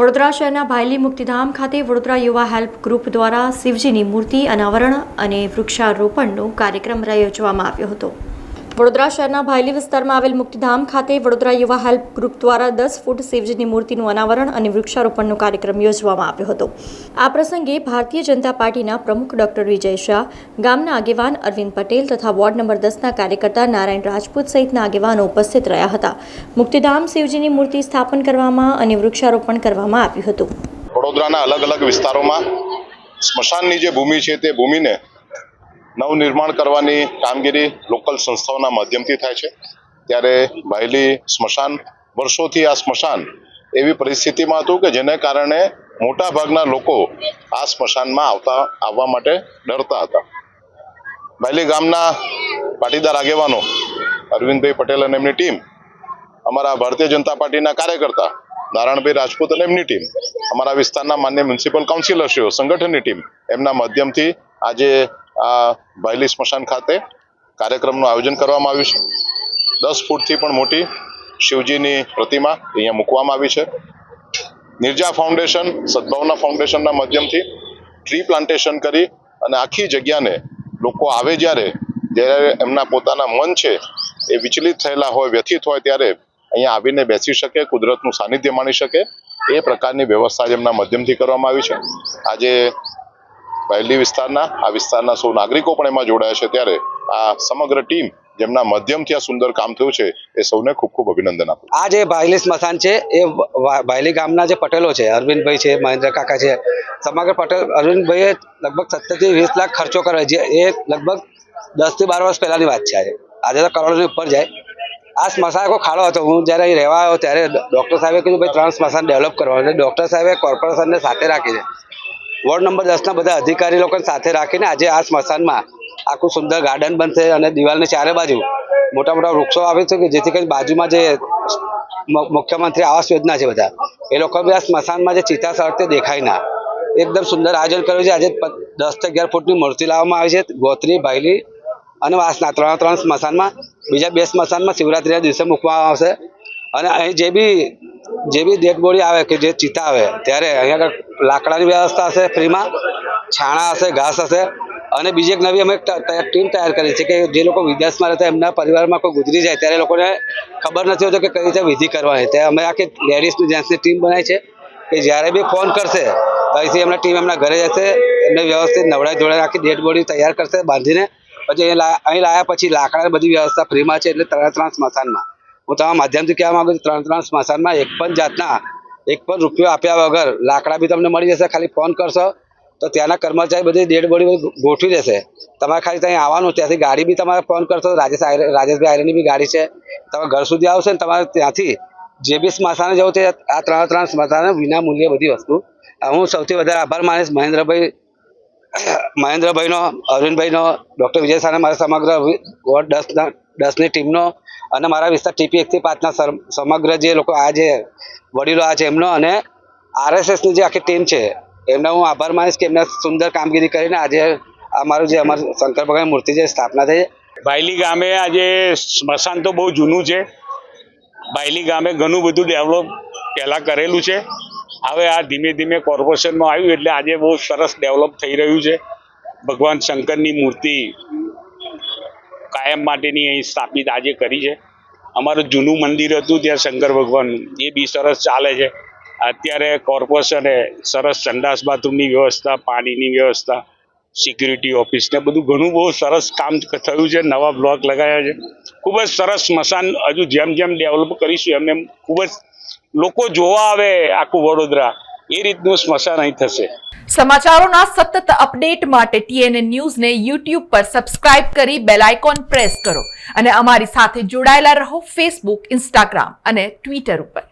વડોદરા શહેરના ભાયલી મુક્તિધામ ખાતે વડોદરા યુવા હેલ્પ ગ્રુપ દ્વારા શિવજીની મૂર્તિ અનાવરણ અને વૃક્ષારોપણનો કાર્યક્રમ યોજવામાં આવ્યો હતો. વડોદરા શહેરના ભાયલી વિસ્તારમાં આવેલ મુક્તિધામ ખાતે વડોદરા યુવા હેલ્પ ગ્રુપ દ્વારા દસ ફૂટ શિવજીની મૂર્તિનું અનાવરણ અને વૃક્ષારોપણનો કાર્યક્રમ યોજવામાં આવ્યો હતો. આ પ્રસંગે ભારતીય જનતા પાર્ટીના પ્રમુખ ડોક્ટર વિજય શાહ, ગામના આગેવાન અરવિંદ પટેલ તથા વોર્ડ નંબર દસના કાર્યકર્તા નારાયણ રાજપૂત સહિતના આગેવાનો ઉપસ્થિત રહ્યા હતા. મુક્તિધામ શિવજીની મૂર્તિ સ્થાપન કરવામાં અને વૃક્ષારોપણ કરવામાં આવ્યું હતું. વડોદરાના અલગ અલગ વિસ્તારોમાં સ્મશાનની જે ભૂમિ છે તે ભૂમિને નવનિર્માણ કરવાની કામગીરી લોકલ સંસ્થાઓના માધ્યમથી થાય છે. ત્યારે ભાયલી સ્મશાન, વર્ષોથી આ સ્મશાન એવી પરિસ્થિતિમાં હતું કે જેને કારણે મોટા ભાગના લોકો આ સ્મશાનમાં આવતા, આવવા માટે ડરતા હતા. ભાયલી ગામના પાટીદાર આગેવાનો અરવિંદભાઈ પટેલ અને એમની ટીમ, અમારા ભારતીય જનતા પાર્ટીના કાર્યકર્તા નારાયણભાઈ રાજપૂત અને એમની ટીમ, અમારા વિસ્તારના માન્ય મ્યુનિસિપલ કાઉન્સિલરશ્રીઓ, સંગઠનની ટીમ, એમના માધ્યમથી આજે આ ભાયલી સ્મશાન ખાતે કાર્યક્રમનું આયોજન કરવામાં આવ્યું છે. દસ ફૂટથી પણ મોટી શિવજીની પ્રતિમા અહીંયા મૂકવામાં આવી છે. નિર્જા ફાઉન્ડેશન, સદભાવના ફાઉન્ડેશનના માધ્યમથી ટ્રી પ્લાન્ટેશન કરી અને આખી જગ્યાને લોકો આવે જ્યારે જ્યારે એમના પોતાના મન છે એ વિચલિત થયેલા હોય, વ્યથિત હોય ત્યારે અહીંયા આવીને બેસી શકે, કુદરતનું સાનિધ્ય માણી શકે. એ પ્રકારની વ્યવસ્થા એમના માધ્યમથી કરવામાં આવી છે. આજે પહેલી વિસ્તારના, આ વિસ્તારના સૌ નાગરિકો પણ એમાં જોડાયા છે ત્યારે આ સમગ્ર ટીમ જેમના માધ્યમથી આ સુંદર કામ થયું છે, એ સૌને ખૂબ ખૂબ અભિનંદન આપું આ જે ભાયલી સ્મશાન છે, એ ભાયલી ગામના જે પટેલો છે, અરવિંદભાઈ છે, મહેન્દ્ર કાકા છે, સમગ્ર પટેલ, અરવિંદભાઈએ લગભગ સત્તરથી વીસ લાખ ખર્ચો કર્યો છે એ લગભગ દસથી બાર વર્ષ પહેલાની વાત છે આજે. આજે તો કરોડોની ઉપર જાય. આ સ્મશાન આખો ખાડો હતો. હું જ્યારે અહીં રહેવા આવ્યો ત્યારે ડૉક્ટર સાહેબે કીધું, ભાઈ, ત્રણ સ્મશાન ડેવલપ કરવા અને ડૉક્ટર સાહેબે કોર્પોરેશનને સાથે રાખી છે. વોર્ડ નંબર દસના બધા અધિકારી લોકોને સાથે રાખીને આજે આ સ્મશાનમાં આખું સુંદર ગાર્ડન બનશે અને દિવાલની ચારે બાજુ મોટા મોટા વૃક્ષો આવે છે કે જેથી કરી બાજુમાં જે મુખ્યમંત્રી આવાસ યોજના છે બધા, એ લોકો બી આ સ્મશાનમાં જે ચિતા સળગતે દેખાય ના. એકદમ સુંદર આયોજન કર્યું છે. આજે પ- દસથી અગિયાર ફૂટની મૂર્તિ લાવવામાં આવી છે. ગોત્રી ભાયલી અને વાસના ત્રણ ત્રણ સ્મશાનમાં. બીજા બે સ્મશાનમાં શિવરાત્રીના દિવસે મૂકવામાં આવશે. અને અહીં જે બી જે બી ડેડ બોડી આવે કે જે ચિતા આવે ત્યારે અહીંયા આગળ લાકડાની વ્યવસ્થા હશે ફ્રીમાં, છાણા હશે, ઘાસ હશે, અને બીજી એક નવી અમે ટીમ તૈયાર કરી છે કે જે લોકો વિદેશમાં રહેતા એમના પરિવારમાં કોઈ ગુજરી જાય, ત્યારે લોકોને ખબર નથી હોતી કે કઈ રીતે વિધિ કરવાની. ત્યારે અમે આખી લેડીઝની જેન્ટ્સની ટીમ બનાવી છે કે જ્યારે બી ફોન કરશે પછી એમના ટીમ એમના ઘરે જશે, એમને વ્યવસ્થિત નવડાઈ જોડાઈ આખી ડેડ બોડી તૈયાર કરશે બાંધીને, પછી અહીં લાયા પછી લાકડાની બધી વ્યવસ્થા ફ્રીમાં છે એટલે ત્રણ ત્રણ સ્મશાનમાં. હું તમારા માધ્યમથી કહેવા માંગુ છું, ત્રણ ત્રણ સ્મશાનમાં એક પણ જાતના એક પણ રૂપિયો આપ્યા વગર લાકડા બી તમને મળી જશે, ખાલી ફોન કરશો તો ત્યાંના કર્મચારી બધી ડેડ બોડી ગોઠવી દેશે. તમારે ખાલી ત્યાં આવવાનું, ત્યાંથી ગાડી બી તમારે ફોન કરશો, રાજેશ રાજેશભાઈ આયરની બી ગાડી છે. તમે ઘર સુધી આવશે ને તમારે ત્યાંથી જે બી સ્મશાને જવું છે, આ ત્રણ ત્રણ સ્મશાને વિના મૂલ્યે બધી વસ્તુ. હું સૌથી વધારે આભાર માનીશ મહેન્દ્રભાઈ મહેન્દ્રભાઈનો, અરવિંદભાઈનો, ડૉક્ટર વિજય સાને મારા સમગ્ર વોર્ડ દસના દસની ટીમનો અને મારા વિસ્તાર ટીપી એકથી પાંચના સમગ્ર જે લોકો આ જે વડીલો આ છે એમનો અને આરએસએસની જે આખી ટીમ છે, એમનો હું આભાર માનીશ કે એમને સુંદર કામગીરી કરીને આજે આ મારું જે અમારું શંકર ભગવાન મૂર્તિ જે સ્થાપના થઈ. છે બાયલી ગામે આજે સ્મશાન તો બહુ જૂનું છે. બાયલી ગામે ઘણું બધું ડેવલપ પહેલાં કરેલું છે. હવે આ ધીમે ધીમે કોર્પોરેશનમાં આવ્યું એટલે આજે બહુ સરસ ડેવલપ થઈ રહ્યું છે. ભગવાન શંકરની મૂર્તિ કાયમ માટેની અહીં સ્થાપિત આજે કરી છે. અમારું જૂનું મંદિર હતું ત્યાં શંકર ભગવાન, એ બી સરસ ચાલે છે. અત્યારે કોર્પોરેશને સરસ સંડાસ બાથરૂમની વ્યવસ્થા, પાણીની વ્યવસ્થા, સિક્યુરિટી ઓફિસ ને બધું ઘણું બહુ સરસ કામ થયું છે, નવા બ્લોક લગાવ્યા છે. ખૂબ જ સરસ સ્મશાન હજુ જેમ જેમ ડેવલપ કરીશું એમ એમ ખૂબ જ લોકો જોવા આવે આખું વડોદરા, એ રીતનું સ્મશાન અહીં થશે. સમાચારોના સતત અપડેટ માટે ટીએનએ ન્યૂઝને યુટ્યુબ પર સબસ્ક્રાઇબ કરી બેલ આઇકોન પ્રેસ કરો અને અમારી સાથે જોડાયેલા રહો ફેસબુક, ઇન્સ્ટાગ્રામ અને ટ્વિટર ઉપર.